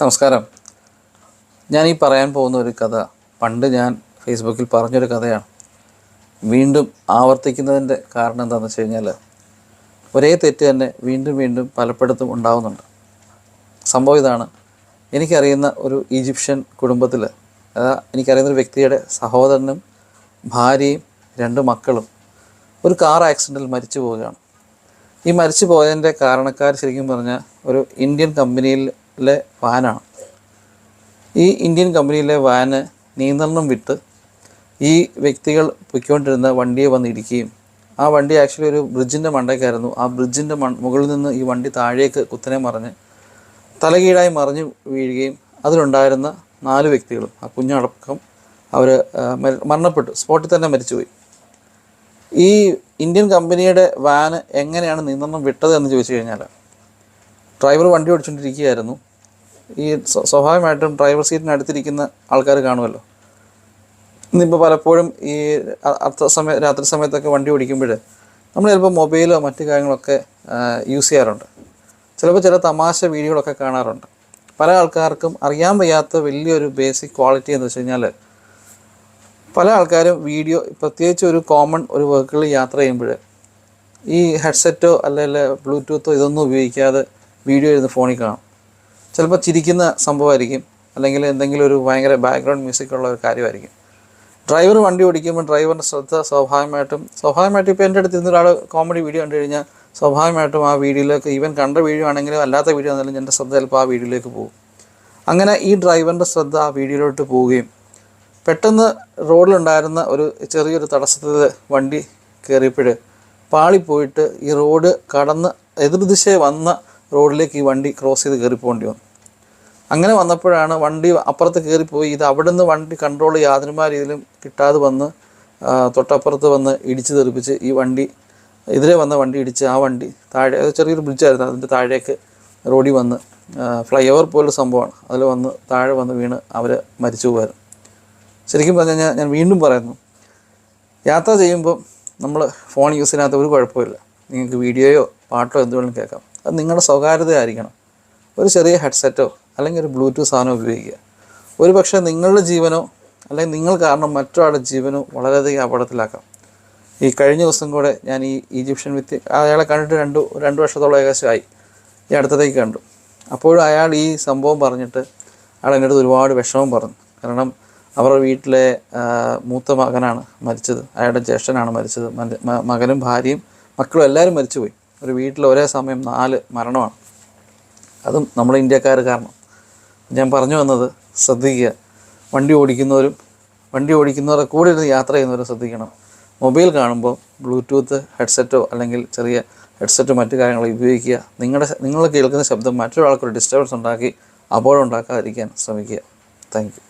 നമസ്കാരം. ഞാൻ ഈ പറയാൻ പോകുന്ന ഒരു കഥ പണ്ട് ഞാൻ ഫേസ്ബുക്കിൽ പറഞ്ഞൊരു കഥയാണ്. വീണ്ടും ആവർത്തിക്കുന്നതിന്റെ കാരണം എന്താണെന്ന് വെച്ച് കഴിഞ്ഞാൽ ഒരേ തെറ്റ് തന്നെ വീണ്ടും വീണ്ടും പലപ്പോഴത്തും ഉണ്ടാവുന്നുണ്ട്. സംഭവം ഇതാണ്. എനിക്കറിയുന്ന ഒരു ഈജിപ്ഷ്യൻ കുടുംബത്തിൽ എനിക്കറിയുന്ന ഒരു വ്യക്തിയുടെ സഹോദരനും ഭാര്യയും രണ്ട് മക്കളും ഒരു കാർ ആക്സിഡന്റിൽ മരിച്ചു പോവുകയാണ്. ഈ മരിച്ചു പോയതിന്റെ കാരണക്കാർ ശരിക്കും പറഞ്ഞാൽ ഒരു ഇന്ത്യൻ കമ്പനിയിലെ വാനാണ്. ഈ ഇന്ത്യൻ കമ്പനിയിലെ വാന് നിയന്ത്രണം വിട്ട് ഈ വ്യക്തികൾ പൊയ്ക്കൊണ്ടിരുന്ന വണ്ടിയെ വന്നിരിക്കുകയും ആ വണ്ടി ആക്ച്വലി ഒരു ബ്രിഡ്ജിന്റെ മണ്ടയ്ക്കായിരുന്നു. ആ ബ്രിഡ്ജിന്റെ മൺ മുകളിൽ നിന്ന് ഈ വണ്ടി താഴേക്ക് കുത്തനെ മറിഞ്ഞ് തലകീഴായി മറിഞ്ഞ് വീഴുകയും അതിലുണ്ടായിരുന്ന നാല് വ്യക്തികളും ആ കുഞ്ഞടക്കം അവർ മരണപ്പെട്ടു. സ്പോട്ടിൽ തന്നെ മരിച്ചുപോയി. ഈ ഇന്ത്യൻ കമ്പനിയുടെ വാന് എങ്ങനെയാണ് നിയന്ത്രണം വിട്ടത് എന്ന് ചോദിച്ചു കഴിഞ്ഞാൽ ഡ്രൈവർ വണ്ടി ഓടിച്ചുകൊണ്ടിരിക്കുകയായിരുന്നു ഈ സ്വ- സ്വാഭാവികമായിട്ടും ഡ്രൈവർ സീറ്റിന് അടുത്തിരിക്കുന്ന ആൾക്കാർ കാണുമല്ലോ. ഇന്നിപ്പോൾ പലപ്പോഴും ഈ അർദ്ധ സമയ രാത്രി സമയത്തൊക്കെ വണ്ടി ഓടിക്കുമ്പോൾ നമ്മൾ ചിലപ്പോൾ മൊബൈലോ മറ്റു കാര്യങ്ങളൊക്കെ യൂസ് ചെയ്യാറുണ്ട്. ചിലപ്പോൾ ചില തമാശ വീഡിയോകളൊക്കെ കാണാറുണ്ട്. പല ആൾക്കാർക്കും അറിയാൻ വയ്യാത്ത വലിയൊരു ബേസിക് ക്വാളിറ്റി എന്ന് വെച്ച് കഴിഞ്ഞാൽ പല ആൾക്കാരും വീഡിയോ പ്രത്യേകിച്ച് ഒരു കോമൺ ഒരു വെഹിക്കിളിൽ യാത്ര ചെയ്യുമ്പോൾ ഈ ഹെഡ്സെറ്റോ അല്ലെങ്കിൽ ബ്ലൂടൂത്തോ ഇതൊന്നും ഉപയോഗിക്കാതെ വീഡിയോ ഇരുന്ന് ഫോണിൽ കാണും. ചിലപ്പോൾ ചിരിക്കുന്ന സംഭവമായിരിക്കും. അല്ലെങ്കിൽ എന്തെങ്കിലും ഒരു ഭയങ്കര ബാക്ക്ഗ്രൗണ്ട് മ്യൂസിക് ഉള്ള ഒരു കാര്യമായിരിക്കും. ഡ്രൈവർ വണ്ടി ഓടിക്കുമ്പോൾ ഡ്രൈവറിന്റെ ശ്രദ്ധ സ്വാഭാവികമായിട്ടും സ്വാഭാവികമായിട്ടും ഇപ്പോൾ എന്റെ അടുത്ത് ഇരുന്ന ഒരാൾ കോമഡി വീഡിയോ കണ്ടു കഴിഞ്ഞാൽ സ്വാഭാവികമായിട്ടും ആ വീഡിയോയിലേക്ക് ഈവൻ കണ്ട വീഡിയോ ആണെങ്കിലും അല്ലാത്ത വീഡിയോ ആണെങ്കിലും എന്റെ ശ്രദ്ധ ചിലപ്പോൾ ആ വീഡിയോയിലേക്ക് പോകും. അങ്ങനെ ഈ ഡ്രൈവറിന്റെ ശ്രദ്ധ ആ വീഡിയോയിലോട്ട് പോവുകയും പെട്ടെന്ന് റോഡിലുണ്ടായിരുന്ന ഒരു ചെറിയൊരു തടസ്സത്തിൽ വണ്ടി കയറിയപ്പോൾ പാളിപ്പോയിട്ട് ഈ റോഡ് കടന്ന് എതിർദിശയെ വന്ന റോഡിലേക്ക് ഈ വണ്ടി ക്രോസ് ചെയ്ത് കയറിപ്പോകേണ്ടി വന്നു. അങ്ങനെ വന്നപ്പോഴാണ് വണ്ടി അപ്പുറത്ത് കയറിപ്പോയി. ഇത് അവിടെ നിന്ന് വണ്ടി കൺട്രോൾ യാതൊരുമായ രീതിയിലും കിട്ടാതെ വന്ന് തൊട്ടപ്പുറത്ത് വന്ന് ഇടിച്ച് തെറിപ്പിച്ച് ഈ വണ്ടി എതിരെ വന്ന വണ്ടി ഇടിച്ച് ആ വണ്ടി താഴെ ചെറിയൊരു ബ്രിഡ്ജായിരുന്നു അതിന്റെ താഴേക്ക് റോഡി വന്ന് ഫ്ലൈ ഓവർ പോലുള്ള സംഭവമാണ്. അതിൽ വന്ന് താഴെ വന്ന് വീണ് അവർ മരിച്ചു പോകുമായിരുന്നു ശരിക്കും പറഞ്ഞു കഴിഞ്ഞാൽ ഞാൻ വീണ്ടും പറയുന്നു യാത്ര ചെയ്യുമ്പോൾ നമ്മൾ ഫോൺ യൂസ് ചെയ്യാത്ത ഒരു കുഴപ്പമില്ല. നിങ്ങൾക്ക് വീഡിയോയോ പാട്ടോ എന്ത് വേണമെങ്കിലും കേൾക്കാം. അത് നിങ്ങളുടെ സ്വകാര്യതയായിരിക്കണം. ഒരു ചെറിയ ഹെഡ്സെറ്റോ അല്ലെങ്കിൽ ഒരു ബ്ലൂടൂത്ത് സാധനം ഉപയോഗിക്കുക. ഒരു പക്ഷേ നിങ്ങളുടെ ജീവനോ അല്ലെങ്കിൽ നിങ്ങൾ കാരണം മറ്റൊരാളുടെ ജീവനോ വളരെയധികം അപകടത്തിലാക്കാം. ഈ കഴിഞ്ഞ ദിവസം കൂടെ ഞാൻ ഈ ഈജിപ്ഷ്യൻ വ്യക്തി അയാളെ കണ്ടിട്ട് രണ്ട് രണ്ട് വർഷത്തോളം ഏകദേശമായി ഈ അടുത്തതേക്ക് കണ്ടു. അപ്പോഴും അയാൾ ഈ സംഭവം പറഞ്ഞിട്ട് അയാൾ എന്റെ അടുത്ത് ഒരുപാട് വിഷമം പറഞ്ഞു. കാരണം അവരുടെ വീട്ടിലെ മൂത്ത മകനാണ് മരിച്ചത്. അയാളുടെ ജ്യേഷ്ഠനാണ് മരിച്ചത്. മകനും ഭാര്യയും മക്കളും എല്ലാവരും മരിച്ചുപോയി. ഒരു വീട്ടിൽ ഒരേ സമയം നാല് മരണമാണ്. അതും നമ്മൾ ഇന്ത്യക്കാർ കാരണം. ഞാൻ പറഞ്ഞു വന്നത് ശ്രദ്ധിക്കുക. വണ്ടി ഓടിക്കുന്നവരും വണ്ടി ഓടിക്കുന്നവരെ കൂടെ ഇരുന്ന് യാത്ര ചെയ്യുന്നവരും ശ്രദ്ധിക്കണം. മൊബൈൽ കാണുമ്പോൾ ബ്ലൂടൂത്ത് ഹെഡ്സെറ്റോ അല്ലെങ്കിൽ ചെറിയ ഹെഡ്സെറ്റോ മറ്റു കാര്യങ്ങളോ ഉപയോഗിക്കുക. നിങ്ങളുടെ നിങ്ങൾ കേൾക്കുന്ന ശബ്ദം മറ്റൊരാൾക്കൊരു ഡിസ്റ്റർബൻസ് ഉണ്ടാക്കി അപകടം ഉണ്ടാക്കാതിരിക്കാൻ ശ്രമിക്കുക. താങ്ക്